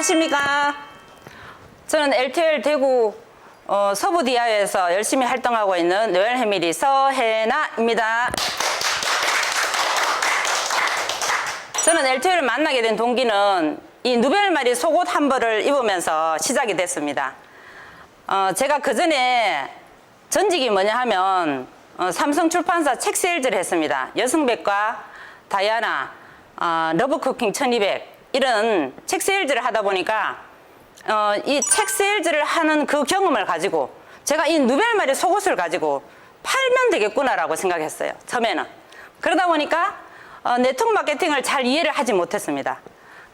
안녕하십니까. 저는 LTL 대구 어, 서부디아에서 열심히 활동하고 있는 노엘 해밀이 서혜나입니다. 저는 LTL을 만나게 된 동기는 이 누벨마리 속옷 한 벌을 입으면서 시작이 됐습니다. 어, 제가 그 전에 전직이 뭐냐 하면 어, 삼성 출판사 책 세일즈를 했습니다. 여성백과 다이아나, 어, 러브쿠킹 1200 이런 책 세일즈를 하다 보니까 어, 이 책 세일즈를 하는 그 경험을 가지고 제가 이 누벨마리 속옷을 가지고 팔면 되겠구나라고 생각했어요. 처음에는. 그러다 보니까 어, 네트워크 마케팅을 잘 이해를 하지 못했습니다.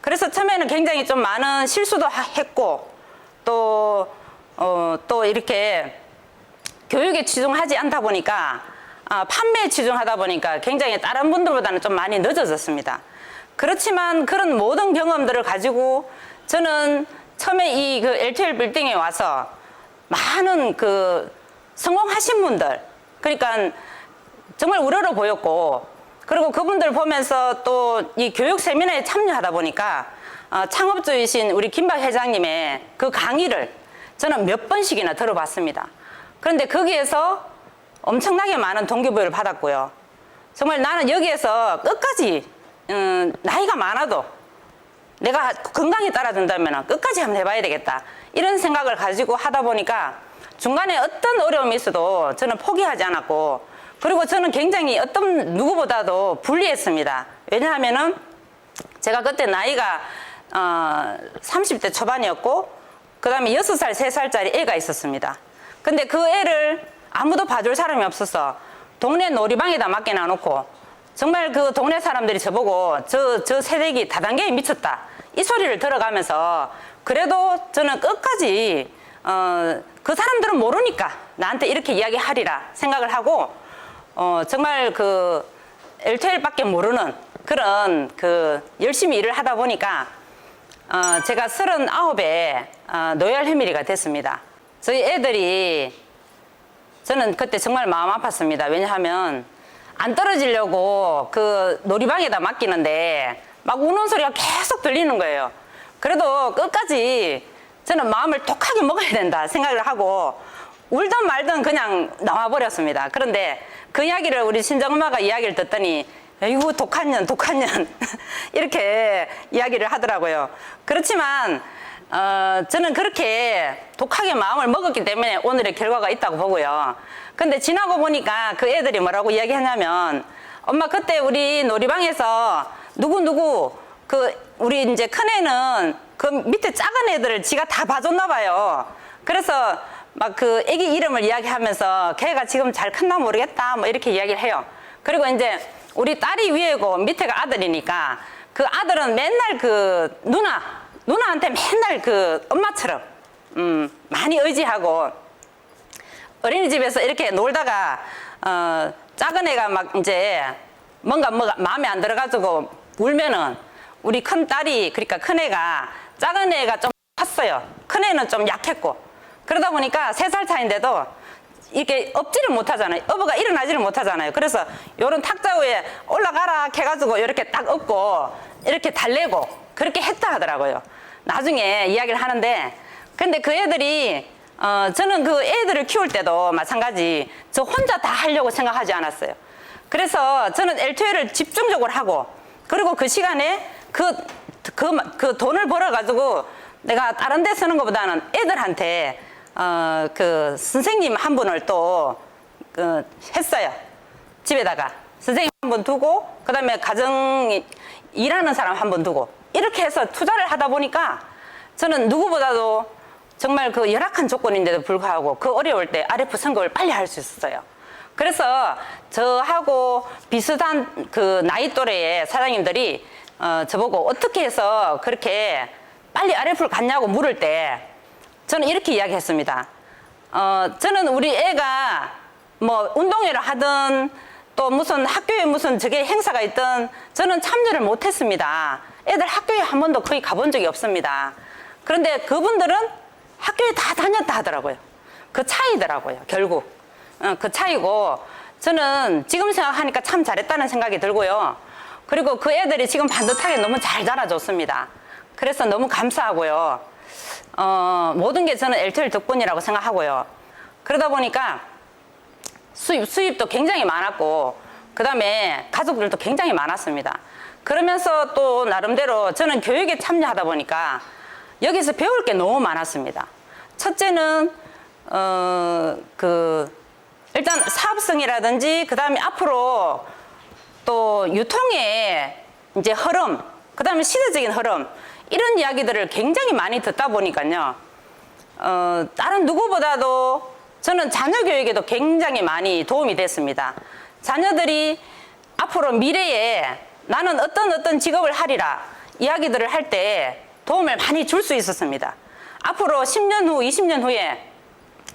그래서 처음에는 굉장히 좀 많은 실수도 하- 했고 또, 어, 또 이렇게 교육에 치중하지 않다 보니까 아, 판매에 치중하다 보니까 굉장히 다른 분들보다는 좀 많이 늦어졌습니다. 그렇지만 그런 모든 경험들을 가지고 저는 처음에 이 그 LTL 빌딩에 와서 많은 그 성공하신 분들 그러니까 정말 우러러 보였고 그리고 그분들 보면서 또 이 교육 세미나에 참여하다 보니까 어, 창업주이신 우리 김박 회장님의 그 강의를 저는 몇 번씩이나 들어봤습니다. 그런데 거기에서 엄청나게 많은 동기부여를 받았고요. 정말 나는 여기에서 끝까지 음, 나이가 많아도 내가 건강이 따라준다면 끝까지 한번 해봐야 되겠다. 이런 생각을 가지고 하다 보니까 중간에 어떤 어려움이 있어도 저는 포기하지 않았고 그리고 저는 굉장히 어떤 누구보다도 불리했습니다. 왜냐하면은 제가 그때 나이가 어, 30대 초반이었고 그 다음에 6살, 3살짜리 애가 있었습니다. 근데 그 애를 아무도 봐줄 사람이 없어서 동네 놀이방에다 맡겨놔 놓고 정말 그 동네 사람들이 저보고 저, 저 세대기 다단계에 미쳤다. 이 소리를 들어가면서 그래도 저는 끝까지 어, 그 사람들은 모르니까 나한테 이렇게 이야기하리라 생각을 하고 어, 정말 그 LTL밖에 모르는 그런 그 열심히 일을 하다 보니까 어, 제가 39에 어, 노열 해밀이가 됐습니다. 저희 애들이 저는 그때 정말 마음 아팠습니다. 왜냐하면 안 떨어지려고 그 놀이방에다 맡기는데 막 우는 소리가 계속 들리는 거예요. 그래도 끝까지 저는 마음을 독하게 먹어야 된다 생각을 하고 울든 말든 그냥 나와버렸습니다. 그런데 그 이야기를 우리 친정엄마가 이야기를 듣더니 아이고 독한 년 독한 년 이렇게 이야기를 하더라고요. 그렇지만 어, 저는 그렇게 독하게 마음을 먹었기 때문에 오늘의 결과가 있다고 보고요. 근데 지나고 보니까 그 애들이 뭐라고 이야기하냐면 엄마 그때 우리 놀이방에서 누구누구 그 우리 이제 큰애는 그 밑에 작은 애들을 지가 다 봐줬나 봐요. 그래서 막 그 애기 이름을 이야기하면서 걔가 지금 잘 컸나 모르겠다 뭐 이렇게 이야기를 해요. 그리고 이제 우리 딸이 위에고 밑에가 아들이니까 그 아들은 맨날 그 누나 누나한테 맨날 그 엄마처럼 음 많이 의지하고 어린이집에서 이렇게 놀다가 어 작은 애가 막 이제 뭔가 뭐가 마음에 안 들어가지고 울면은 우리 큰 딸이 그러니까 큰 애가 작은 애가 좀 컸어요. 큰 애는 좀 약했고 그러다 보니까 세 살 차인데도 이렇게 업지를 못하잖아요. 어부가 일어나지를 못하잖아요. 그래서 요런 탁자 위에 올라가라 해가지고 이렇게 딱 업고 이렇게 달래고 그렇게 했다 하더라고요. 나중에 이야기를 하는데 근데 그 애들이 어 저는 그 애들을 키울 때도 마찬가지 저 혼자 다 하려고 생각하지 않았어요. 그래서 저는 L2L을 집중적으로 하고 그리고 그 시간에 그, 그, 그 돈을 벌어가지고 내가 다른 데 쓰는 것보다는 애들한테 어, 그 선생님 한 분을 또 그, 했어요. 집에다가. 선생님 한 분 두고, 그 다음에 가정 일하는 사람 한 분 두고, 이렇게 해서 투자를 하다 보니까 저는 누구보다도 정말 그 열악한 조건인데도 불구하고 그 어려울 때 RF 선거를 빨리 할 수 있었어요. 그래서 저하고 비슷한 그 나이 또래의 사장님들이 어, 저보고 어떻게 해서 그렇게 빨리 RF를 갔냐고 물을 때 저는 이렇게 이야기했습니다. 어, 저는 우리 애가 뭐 운동회를 하든 또 무슨 학교에 무슨 저게 행사가 있든 저는 참여를 못했습니다. 애들 학교에 한 번도 거의 가본 적이 없습니다. 그런데 그분들은 학교에 다 다녔다 하더라고요. 그 차이더라고요, 결국. 어, 그 차이고 저는 지금 생각하니까 참 잘했다는 생각이 들고요. 그리고 그 애들이 지금 반듯하게 너무 잘 자라줬습니다. 그래서 너무 감사하고요. 어, 모든 게 저는 LTL 덕분이라고 생각하고요. 그러다 보니까 수입, 수입도 굉장히 많았고, 그 다음에 가족들도 굉장히 많았습니다. 그러면서 또 나름대로 저는 교육에 참여하다 보니까 여기서 배울 게 너무 많았습니다. 첫째는, 어, 그, 일단 사업성이라든지, 그 다음에 앞으로 또 유통의 이제 흐름, 그 다음에 시대적인 흐름, 이런 이야기들을 굉장히 많이 듣다 보니까요. 어, 다른 누구보다도 저는 자녀 교육에도 굉장히 많이 도움이 됐습니다. 자녀들이 앞으로 미래에 나는 어떤 어떤 직업을 하리라 이야기들을 할때 도움을 많이 줄 수 있었습니다. 앞으로 10년 후, 20년 후에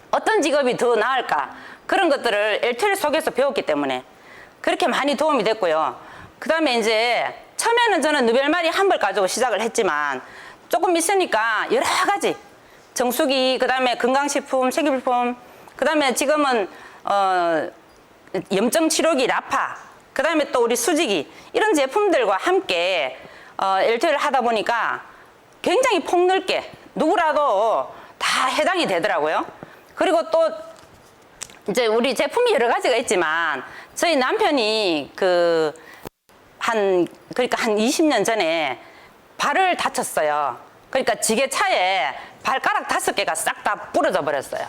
어떤 직업이 더 나을까 그런 것들을 LTL 속에서 배웠기 때문에 그렇게 많이 도움이 됐고요. 그 다음에 이제 처음에는 저는 누벨마리 한 벌 가지고 시작을 했지만 조금 있으니까 여러 가지 정수기, 그 다음에 건강식품, 생필품, 그 다음에 지금은 어, 염증 치료기 라파, 그 다음에 또 우리 수지기 이런 제품들과 함께 어, LT를 하다 보니까 굉장히 폭넓게 누구라도 다 해당이 되더라고요. 그리고 또 이제 우리 제품이 여러 가지가 있지만 저희 남편이 그 한 그러니까 한 20년 전에 발을 다쳤어요. 그러니까 지게차에 발가락 다섯 개가 싹 다 부러져 버렸어요.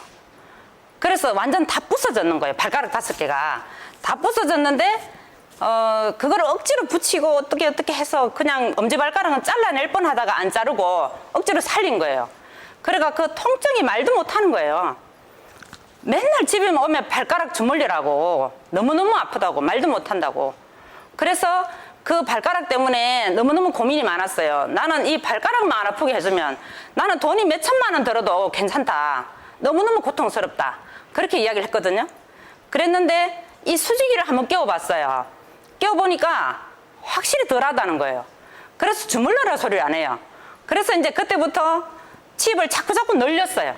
그래서 완전 다 부서졌는 거예요. 발가락 다섯 개가 다 부서졌는데 어 그거를 억지로 붙이고 어떻게 어떻게 해서 그냥 엄지 발가락은 잘라낼 뻔 하다가 안 자르고 억지로 살린 거예요. 그래가 그 통증이 말도 못 하는 거예요. 맨날 집에 오면 발가락 주물리라고. 너무너무 아프다고. 말도 못 한다고. 그래서 그 발가락 때문에 너무너무 고민이 많았어요. 나는 이 발가락만 안 아프게 해주면 나는 돈이 몇 천만 원 들어도 괜찮다. 너무너무 고통스럽다. 그렇게 이야기를 했거든요. 그랬는데 이 수지기를 한번 끼워봤어요 끼워보니까 확실히 덜 하다는 거예요 그래서 주물러라 소리를 안 해요 그래서 이제 그때부터 칩을 자꾸 자꾸 늘렸어요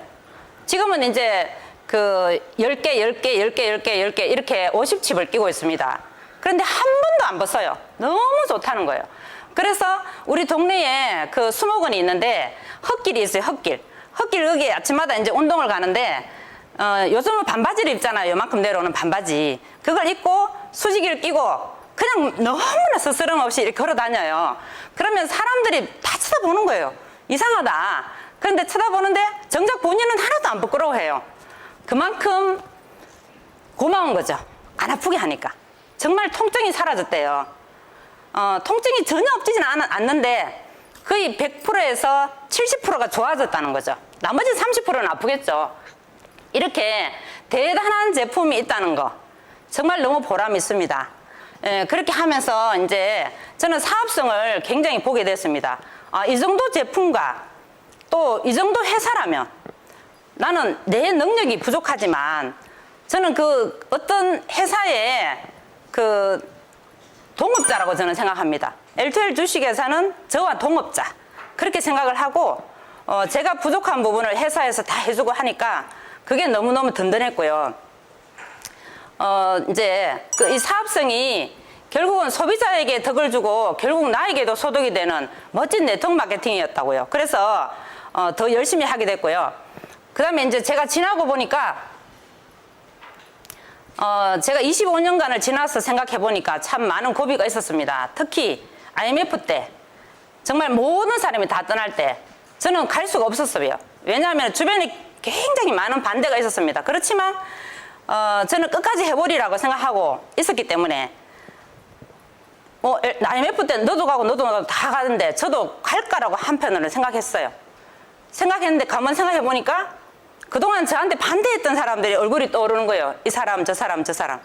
지금은 이제 그 10개, 10개, 10개, 10개, 10개 이렇게 50칩을 끼고 있습니다. 그런데 한 번도 안 벗어요. 너무 좋다는 거예요. 그래서 우리 동네에 그 수목원이 있는데 흙길이 있어요, 흙길. 흙길 여기 아침마다 이제 운동을 가는데 어, 요즘은 반바지를 입잖아요. 요만큼 내려오는 반바지. 그걸 입고 수지기를 끼고 그냥 너무나 스스럼 없이 이렇게 걸어 다녀요. 그러면 사람들이 다 쳐다보는 거예요. 이상하다. 그런데 쳐다보는데 정작 본인은 하나도 안 부끄러워해요. 그만큼 고마운 거죠. 안 아프게 하니까. 정말 통증이 사라졌대요. 어, 통증이 전혀 없지는 않, 않는데 거의 100%에서 70%가 좋아졌다는 거죠. 나머지 30%는 아프겠죠. 이렇게 대단한 제품이 있다는 거 정말 너무 보람 있습니다. 예, 그렇게 하면서 이제 저는 사업성을 굉장히 보게 됐습니다. 아, 이 정도 제품과 또 이 정도 회사라면 나는 내 능력이 부족하지만 저는 그 어떤 회사의 그 동업자라고 저는 생각합니다. LTL 주식회사는 저와 동업자 그렇게 생각을 하고 어 제가 부족한 부분을 회사에서 다 해주고 하니까 그게 너무너무 든든했고요. 어 이제 그 이 사업성이 결국은 소비자에게 덕을 주고 결국 나에게도 소득이 되는 멋진 네트워크 마케팅이었다고요. 그래서 어, 더 열심히 하게 됐고요. 그 다음에 이제 제가 지나고 보니까 어, 제가 25년간을 지나서 생각해 보니까 참 많은 고비가 있었습니다. 특히 IMF 때 정말 모든 사람이 다 떠날 때 저는 갈 수가 없었어요. 왜냐하면 주변에 굉장히 많은 반대가 있었습니다. 그렇지만 어, 저는 끝까지 해보리라고 생각하고 있었기 때문에 뭐 IMF 때 너도 가고 너도 가고 다 가는데 저도 갈까라고 한편으로 생각했어요. 생각했는데 가만 생각해 보니까 그동안 저한테 반대했던 사람들이 얼굴이 떠오르는 거예요. 이 사람, 저 사람, 저 사람.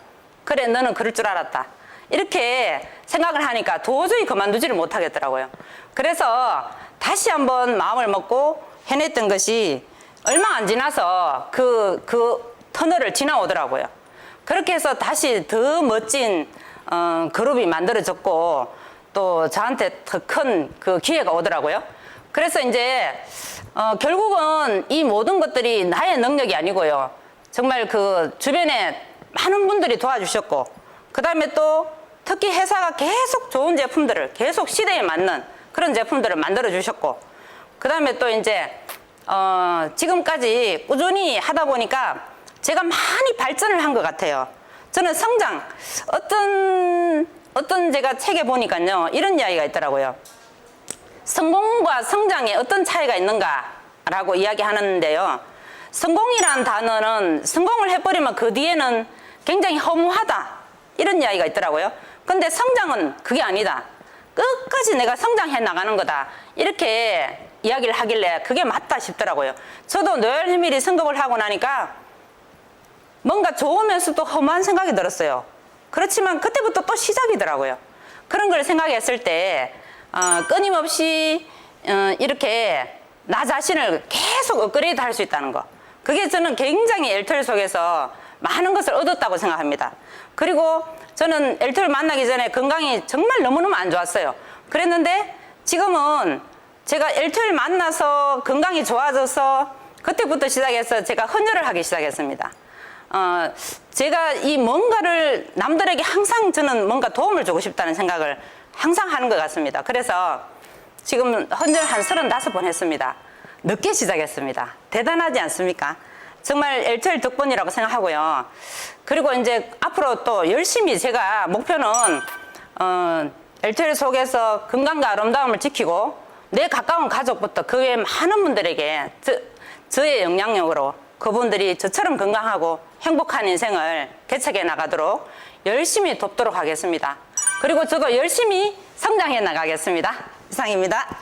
그래, 너는 그럴 줄 알았다. 이렇게 생각을 하니까 도저히 그만두지를 못하겠더라고요. 그래서 다시 한번 마음을 먹고 해냈던 것이 얼마 안 지나서 그, 그 터널을 지나오더라고요. 그렇게 해서 다시 더 멋진 어, 그룹이 만들어졌고 또 저한테 더 큰 그 기회가 오더라고요. 그래서 이제 어, 결국은 이 모든 것들이 나의 능력이 아니고요. 정말 그 주변에 많은 분들이 도와주셨고, 그 다음에 또 특히 회사가 계속 좋은 제품들을 계속 시대에 맞는 그런 제품들을 만들어 주셨고 그 다음에 또 이제 어, 지금까지 꾸준히 하다 보니까 제가 많이 발전을 한 것 같아요. 저는 성장 어떤 어떤 제가 책에 보니까요 이런 이야기가 있더라고요. 성공과 성장에 어떤 차이가 있는가라고 이야기하는데요. 성공이란 단어는 성공을 해버리면 그 뒤에는 굉장히 허무하다 이런 이야기가 있더라고요. 근데 성장은 그게 아니다. 끝까지 내가 성장해 나가는 거다. 이렇게 이야기를 하길래 그게 맞다 싶더라고요. 저도 늘 성공을 하고 나니까 뭔가 좋으면서도 험한 생각이 들었어요. 그렇지만 그때부터 또 시작이더라고요. 그런 걸 생각했을 때 어, 끊임없이 어, 이렇게 나 자신을 계속 업그레이드 할 수 있다는 거. 그게 저는 굉장히 엘틀 속에서 많은 것을 얻었다고 생각합니다. 그리고 저는 엘틀 만나기 전에 건강이 정말 너무너무 안 좋았어요. 그랬는데 지금은 제가 엘틀 만나서 건강이 좋아져서 그때부터 시작해서 제가 헌혈을 하기 시작했습니다. 어, 제가 이 뭔가를 남들에게 항상 저는 뭔가 도움을 주고 싶다는 생각을 항상 하는 것 같습니다. 그래서 지금 헌혈 한 35번 했습니다. 늦게 시작했습니다. 대단하지 않습니까? 정말 엘틀 덕분이라고 생각하고요. 그리고 이제 앞으로 또 열심히 제가 목표는 어, 엘틀 속에서 건강과 아름다움을 지키고 내 가까운 가족부터 그 외 많은 분들에게 저, 저의 영향력으로 그분들이 저처럼 건강하고 행복한 인생을 개척해 나가도록 열심히 돕도록 하겠습니다. 그리고 저도 열심히 성장해 나가겠습니다. 이상입니다.